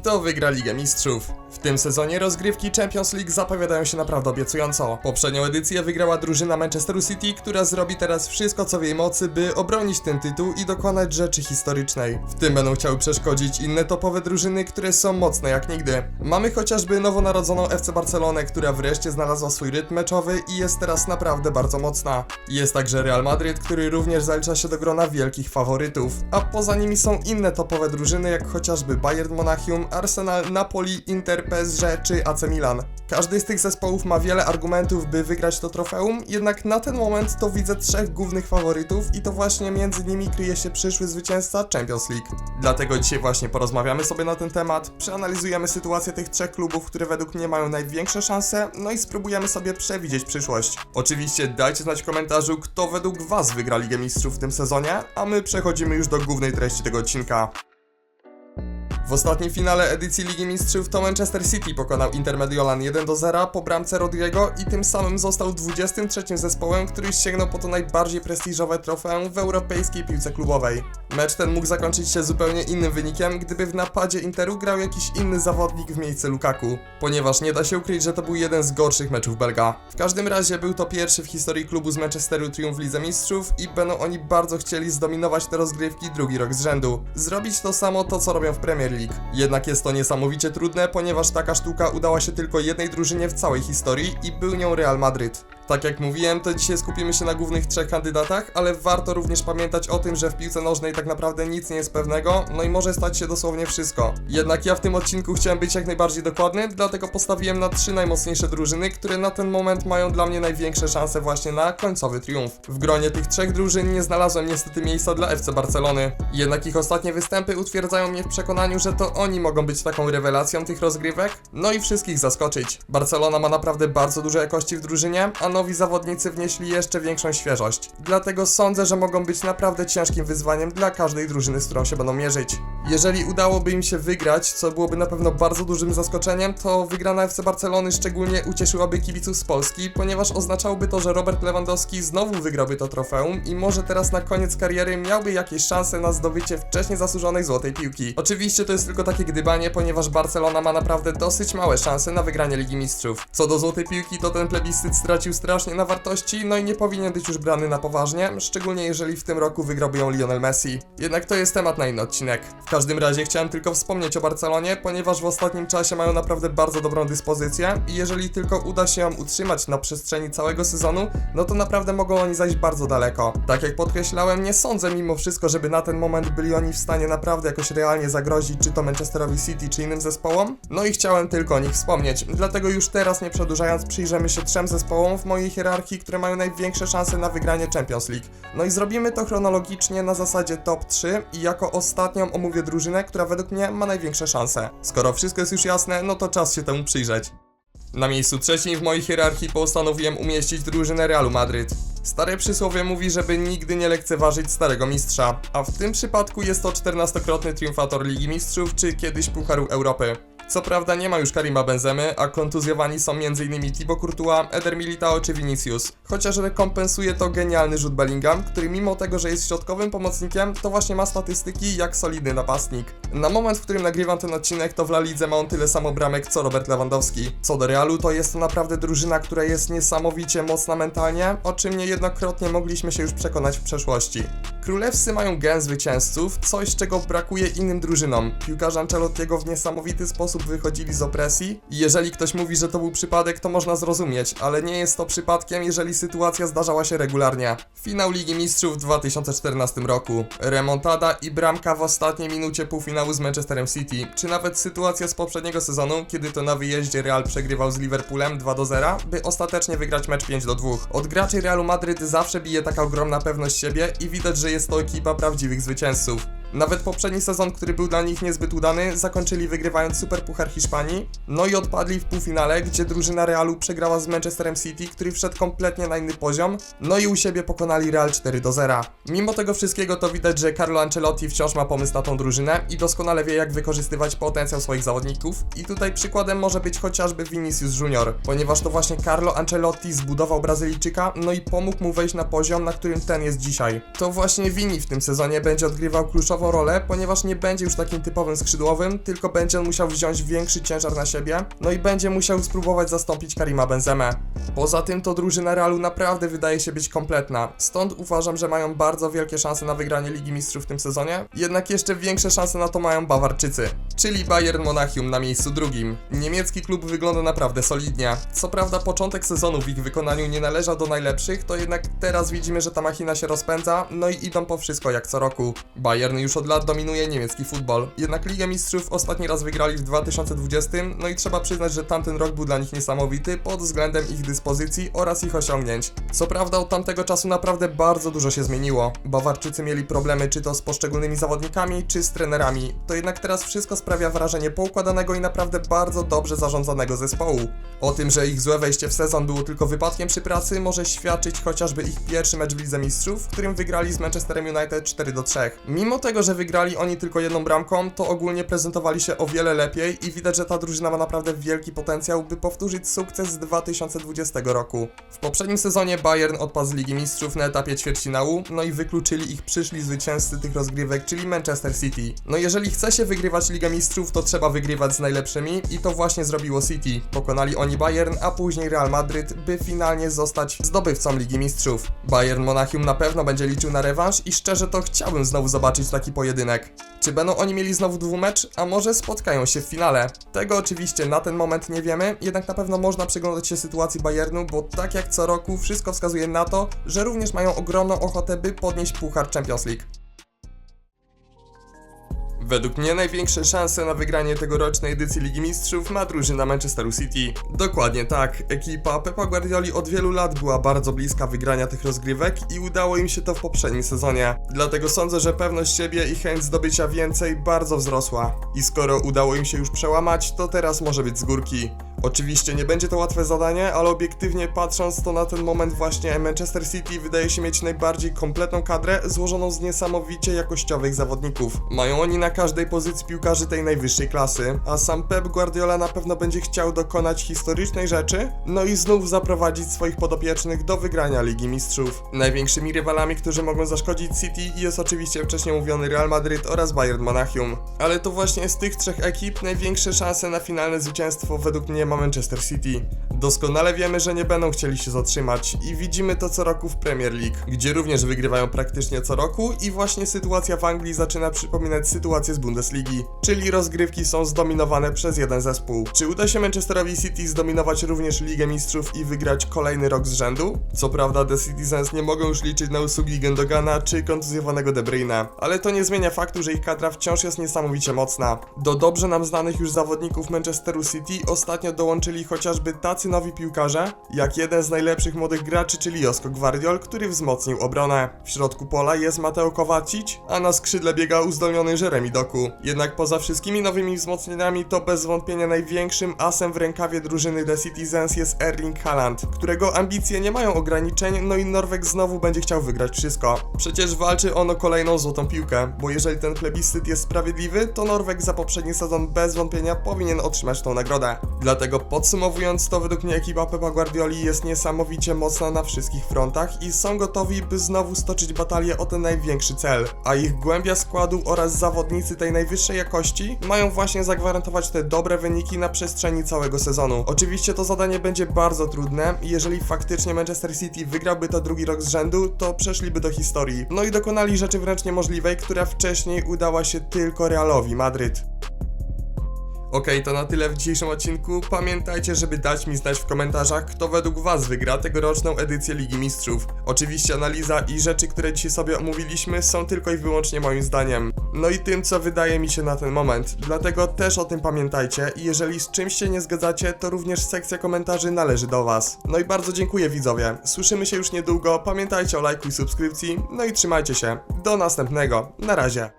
Kto wygra Ligę Mistrzów? W tym sezonie rozgrywki Champions League zapowiadają się naprawdę obiecująco. Poprzednią edycję wygrała drużyna Manchesteru City, która zrobi teraz wszystko co w jej mocy, by obronić ten tytuł i dokonać rzeczy historycznej. W tym będą chciały przeszkodzić inne topowe drużyny, które są mocne jak nigdy. Mamy chociażby nowonarodzoną FC Barcelonę, która wreszcie znalazła swój rytm meczowy i jest teraz naprawdę bardzo mocna. Jest także Real Madryt, który również zalicza się do grona wielkich faworytów, a poza nimi są inne topowe drużyny jak chociażby Bayern Monachium, Arsenal, Napoli, Inter, PSG czy AC Milan. Każdy z tych zespołów ma wiele argumentów, by wygrać to trofeum, jednak na ten moment to widzę trzech głównych faworytów i to właśnie między nimi kryje się przyszły zwycięzca Champions League. Dlatego dzisiaj właśnie porozmawiamy sobie na ten temat, przeanalizujemy sytuację tych trzech klubów, które według mnie mają największe szanse, no i spróbujemy sobie przewidzieć przyszłość. Oczywiście dajcie znać w komentarzu, kto według Was wygra Ligę Mistrzów w tym sezonie, a my przechodzimy już do głównej treści tego odcinka. W ostatnim finale edycji Ligi Mistrzów to Manchester City pokonał Inter Mediolan 1 do 0 po bramce Rodrigo i tym samym został 23 zespołem, który sięgnął po to najbardziej prestiżowe trofeum w europejskiej piłce klubowej. Mecz ten mógł zakończyć się zupełnie innym wynikiem, gdyby w napadzie Interu grał jakiś inny zawodnik w miejsce Lukaku, ponieważ nie da się ukryć, że to był jeden z gorszych meczów Belga. W każdym razie był to pierwszy w historii klubu z Manchesteru triumf w Lidze Mistrzów i będą oni bardzo chcieli zdominować te rozgrywki drugi rok z rzędu. Zrobić to samo to, co robią w Premier League. Jednak jest to niesamowicie trudne, ponieważ taka sztuka udała się tylko jednej drużynie w całej historii i był nią Real Madryt. Tak jak mówiłem, to dzisiaj skupimy się na głównych trzech kandydatach, ale warto również pamiętać o tym, że w piłce nożnej tak naprawdę nic nie jest pewnego, no i może stać się dosłownie wszystko. Jednak ja w tym odcinku chciałem być jak najbardziej dokładny, dlatego postawiłem na trzy najmocniejsze drużyny, które na ten moment mają dla mnie największe szanse właśnie na końcowy triumf. W gronie tych trzech drużyn nie znalazłem niestety miejsca dla FC Barcelony. Jednak ich ostatnie występy utwierdzają mnie w przekonaniu, że to oni mogą być taką rewelacją tych rozgrywek, no i wszystkich zaskoczyć. Barcelona ma naprawdę bardzo dużo jakości w drużynie, a nowi zawodnicy wnieśli jeszcze większą świeżość. Dlatego sądzę, że mogą być naprawdę ciężkim wyzwaniem dla każdej drużyny, z którą się będą mierzyć. Jeżeli udałoby im się wygrać, co byłoby na pewno bardzo dużym zaskoczeniem, to wygrana FC Barcelony szczególnie ucieszyłaby kibiców z Polski, ponieważ oznaczałoby to, że Robert Lewandowski znowu wygrałby to trofeum i może teraz na koniec kariery miałby jakieś szanse na zdobycie wcześniej zasłużonej złotej piłki. Oczywiście to jest tylko takie gdybanie, ponieważ Barcelona ma naprawdę dosyć małe szanse na wygranie Ligi Mistrzów. Co do złotej piłki, to ten plebiscyt stracił strasznie na wartości, no i nie powinien być już brany na poważnie, szczególnie jeżeli w tym roku wygrałby ją Lionel Messi. Jednak to jest temat na inny odcinek. W każdym razie chciałem tylko wspomnieć o Barcelonie, ponieważ w ostatnim czasie mają naprawdę bardzo dobrą dyspozycję i jeżeli tylko uda się ją utrzymać na przestrzeni całego sezonu, no to naprawdę mogą oni zajść bardzo daleko. Tak jak podkreślałem, nie sądzę mimo wszystko, żeby na ten moment byli oni w stanie naprawdę jakoś realnie zagrozić czy to Manchesterowi City, czy innym zespołom. No i chciałem tylko o nich wspomnieć. Dlatego już teraz nie przedłużając, przyjrzymy się trzem zespołom w mojej hierarchii, które mają największe szanse na wygranie Champions League. No i zrobimy to chronologicznie na zasadzie top 3 i jako ostatnią omówię drużynę, która według mnie ma największe szanse. Skoro wszystko jest już jasne, no to czas się temu przyjrzeć. Na miejscu trzecim w mojej hierarchii postanowiłem umieścić drużynę Realu Madryt. Stare przysłowie mówi, żeby nigdy nie lekceważyć starego mistrza, a w tym przypadku jest to 14-krotny triumfator Ligi Mistrzów czy kiedyś Pucharu Europy. Co prawda nie ma już Karima Benzemy, a kontuzjowani są m.in. Thibaut Courtois, Eder Militao czy Vinicius. Chociaż rekompensuje to genialny rzut Bellingham, który mimo tego, że jest środkowym pomocnikiem, to właśnie ma statystyki jak solidny napastnik. Na moment, w którym nagrywam ten odcinek, to w La Lidze ma on tyle samo bramek co Robert Lewandowski. Co do Realu, to jest to naprawdę drużyna, która jest niesamowicie mocna mentalnie, o czym niejednokrotnie mogliśmy się już przekonać w przeszłości. Królewscy mają gen zwycięzców, coś czego brakuje innym drużynom. Piłkarze Ancelottiego w niesamowity sposób wychodzili z opresji i jeżeli ktoś mówi, że to był przypadek, to można zrozumieć, ale nie jest to przypadkiem, jeżeli sytuacja zdarzała się regularnie. Finał Ligi Mistrzów w 2014 roku, remontada i bramka w ostatniej minucie półfinału z Manchesterem City, czy nawet sytuacja z poprzedniego sezonu, kiedy to na wyjeździe Real przegrywał z Liverpoolem 2 do 0, by ostatecznie wygrać mecz 5 do 2. Od graczy Realu Madryt zawsze bije taka ogromna pewność siebie i widać, że jest to ekipa prawdziwych zwycięzców. Nawet poprzedni sezon, który był dla nich niezbyt udany, zakończyli wygrywając Superpuchar Hiszpanii, no i odpadli w półfinale, gdzie drużyna Realu przegrała z Manchesterem City, który wszedł kompletnie na inny poziom, no i u siebie pokonali Real 4 do 0. Mimo tego wszystkiego to widać, że Carlo Ancelotti wciąż ma pomysł na tą drużynę i doskonale wie jak wykorzystywać potencjał swoich zawodników i tutaj przykładem może być chociażby Vinicius Junior, ponieważ to właśnie Carlo Ancelotti zbudował Brazylijczyka, no i pomógł mu wejść na poziom, na którym ten jest dzisiaj. To właśnie Vini w tym sezonie będzie odgrywał kluczowe kluczową rolę, ponieważ nie będzie już takim typowym skrzydłowym, tylko będzie on musiał wziąć większy ciężar na siebie, no i będzie musiał spróbować zastąpić Karima Benzemę. Poza tym to drużyna Realu naprawdę wydaje się być kompletna, stąd uważam, że mają bardzo wielkie szanse na wygranie Ligi Mistrzów w tym sezonie, jednak jeszcze większe szanse na to mają Bawarczycy, czyli Bayern Monachium na miejscu drugim. Niemiecki klub wygląda naprawdę solidnie. Co prawda początek sezonu w ich wykonaniu nie należał do najlepszych, to jednak teraz widzimy, że ta machina się rozpędza, no i idą po wszystko jak co roku. Bayern już od lat dominuje niemiecki futbol, jednak Ligę Mistrzów ostatni raz wygrali w 2020, no i trzeba przyznać, że tamten rok był dla nich niesamowity pod względem ich dyspozycji oraz ich osiągnięć. Co prawda od tamtego czasu naprawdę bardzo dużo się zmieniło. Bawarczycy mieli problemy czy to z poszczególnymi zawodnikami, czy z trenerami. To jednak teraz wszystko sprawia wrażenie poukładanego i naprawdę bardzo dobrze zarządzanego zespołu. O tym, że ich złe wejście w sezon było tylko wypadkiem przy pracy, może świadczyć chociażby ich pierwszy mecz w Lidze Mistrzów, w którym wygrali z Manchesterem United 4 do 3. Mimo tego, że wygrali oni tylko jedną bramką, to ogólnie prezentowali się o wiele lepiej i widać, że ta drużyna ma naprawdę wielki potencjał, by powtórzyć sukces z 2020 roku. W poprzednim sezonie Bayern odpadł z Ligi Mistrzów na etapie ćwierćfinału, no i wykluczyli ich przyszli zwycięzcy tych rozgrywek, czyli Manchester City. No jeżeli chce się wygrywać Ligę Mistrzów, to trzeba wygrywać z najlepszymi i to właśnie zrobiło City. Pokonali oni Bayern, a później Real Madryt, by finalnie zostać zdobywcą Ligi Mistrzów. Bayern Monachium na pewno będzie liczył na rewanż i szczerze to chciałbym znowu zobaczyć taki pojedynek. Czy będą oni mieli znowu dwumecz, a może spotkają się w finale? Tego oczywiście na ten moment nie wiemy, jednak na pewno można przyglądać się sytuacji Bayernu, bo tak jak co roku wszystko wskazuje na to, że również mają ogromną ochotę, by podnieść puchar Champions League. Według mnie największe szanse na wygranie tegorocznej edycji Ligi Mistrzów ma drużyna Manchesteru City. Dokładnie tak, ekipa Pepa Guardioli od wielu lat była bardzo bliska wygrania tych rozgrywek i udało im się to w poprzednim sezonie. Dlatego sądzę, że pewność siebie i chęć zdobycia więcej bardzo wzrosła. I skoro udało im się już przełamać, to teraz może być z górki. Oczywiście nie będzie to łatwe zadanie, ale obiektywnie patrząc to na ten moment właśnie Manchester City wydaje się mieć najbardziej kompletną kadrę złożoną z niesamowicie jakościowych zawodników. Mają oni na każdej pozycji piłkarzy tej najwyższej klasy, a sam Pep Guardiola na pewno będzie chciał dokonać historycznej rzeczy, no i znów zaprowadzić swoich podopiecznych do wygrania Ligi Mistrzów. Największymi rywalami, którzy mogą zaszkodzić City jest oczywiście wcześniej mówiony Real Madryt oraz Bayern Monachium. Ale to właśnie z tych trzech ekip największe szanse na finalne zwycięstwo według mnie ma Manchester City. Doskonale wiemy, że nie będą chcieli się zatrzymać i widzimy to co roku w Premier League, gdzie również wygrywają praktycznie co roku i właśnie sytuacja w Anglii zaczyna przypominać sytuację z Bundesligi, czyli rozgrywki są zdominowane przez jeden zespół. Czy uda się Manchesterowi City zdominować również Ligę Mistrzów i wygrać kolejny rok z rzędu? Co prawda The Citizens nie mogą już liczyć na usługi Gendogana czy kontuzjowanego De Bruyne, ale to nie zmienia faktu, że ich kadra wciąż jest niesamowicie mocna. Do dobrze nam znanych już zawodników Manchesteru City ostatnio dołączyli chociażby tacy nowi piłkarze, jak jeden z najlepszych młodych graczy, czyli Josko Gvardiol, który wzmocnił obronę. W środku pola jest Mateo Kovacic, a na skrzydle biega uzdolniony Jeremy Doku. Jednak poza wszystkimi nowymi wzmocnieniami to bez wątpienia największym asem w rękawie drużyny The Citizens jest Erling Haaland, którego ambicje nie mają ograniczeń, no i Norweg znowu będzie chciał wygrać wszystko. Przecież walczy on o kolejną złotą piłkę, bo jeżeli ten plebiscyt jest sprawiedliwy, to Norweg za poprzedni sezon bez wątpienia powinien otrzymać tą nagrodę. Dlatego podsumowując to według mnie ekipa Pepa Guardioli jest niesamowicie mocna na wszystkich frontach i są gotowi, by znowu stoczyć batalię o ten największy cel. A ich głębia składu oraz zawodnicy tej najwyższej jakości mają właśnie zagwarantować te dobre wyniki na przestrzeni całego sezonu. Oczywiście to zadanie będzie bardzo trudne i jeżeli faktycznie Manchester City wygrałby to drugi rok z rzędu, to przeszliby do historii. No i dokonali rzeczy wręcz niemożliwej, która wcześniej udała się tylko Realowi Madryt. Okej, to na tyle w dzisiejszym odcinku. Pamiętajcie, żeby dać mi znać w komentarzach, kto według Was wygra tegoroczną edycję Ligi Mistrzów. Oczywiście analiza i rzeczy, które dzisiaj sobie omówiliśmy, są tylko i wyłącznie moim zdaniem. No i tym, co wydaje mi się na ten moment. Dlatego też o tym pamiętajcie i jeżeli z czymś się nie zgadzacie, to również sekcja komentarzy należy do Was. No i bardzo dziękuję widzowie. Słyszymy się już niedługo. Pamiętajcie o lajku i subskrypcji. No i trzymajcie się. Do następnego. Na razie.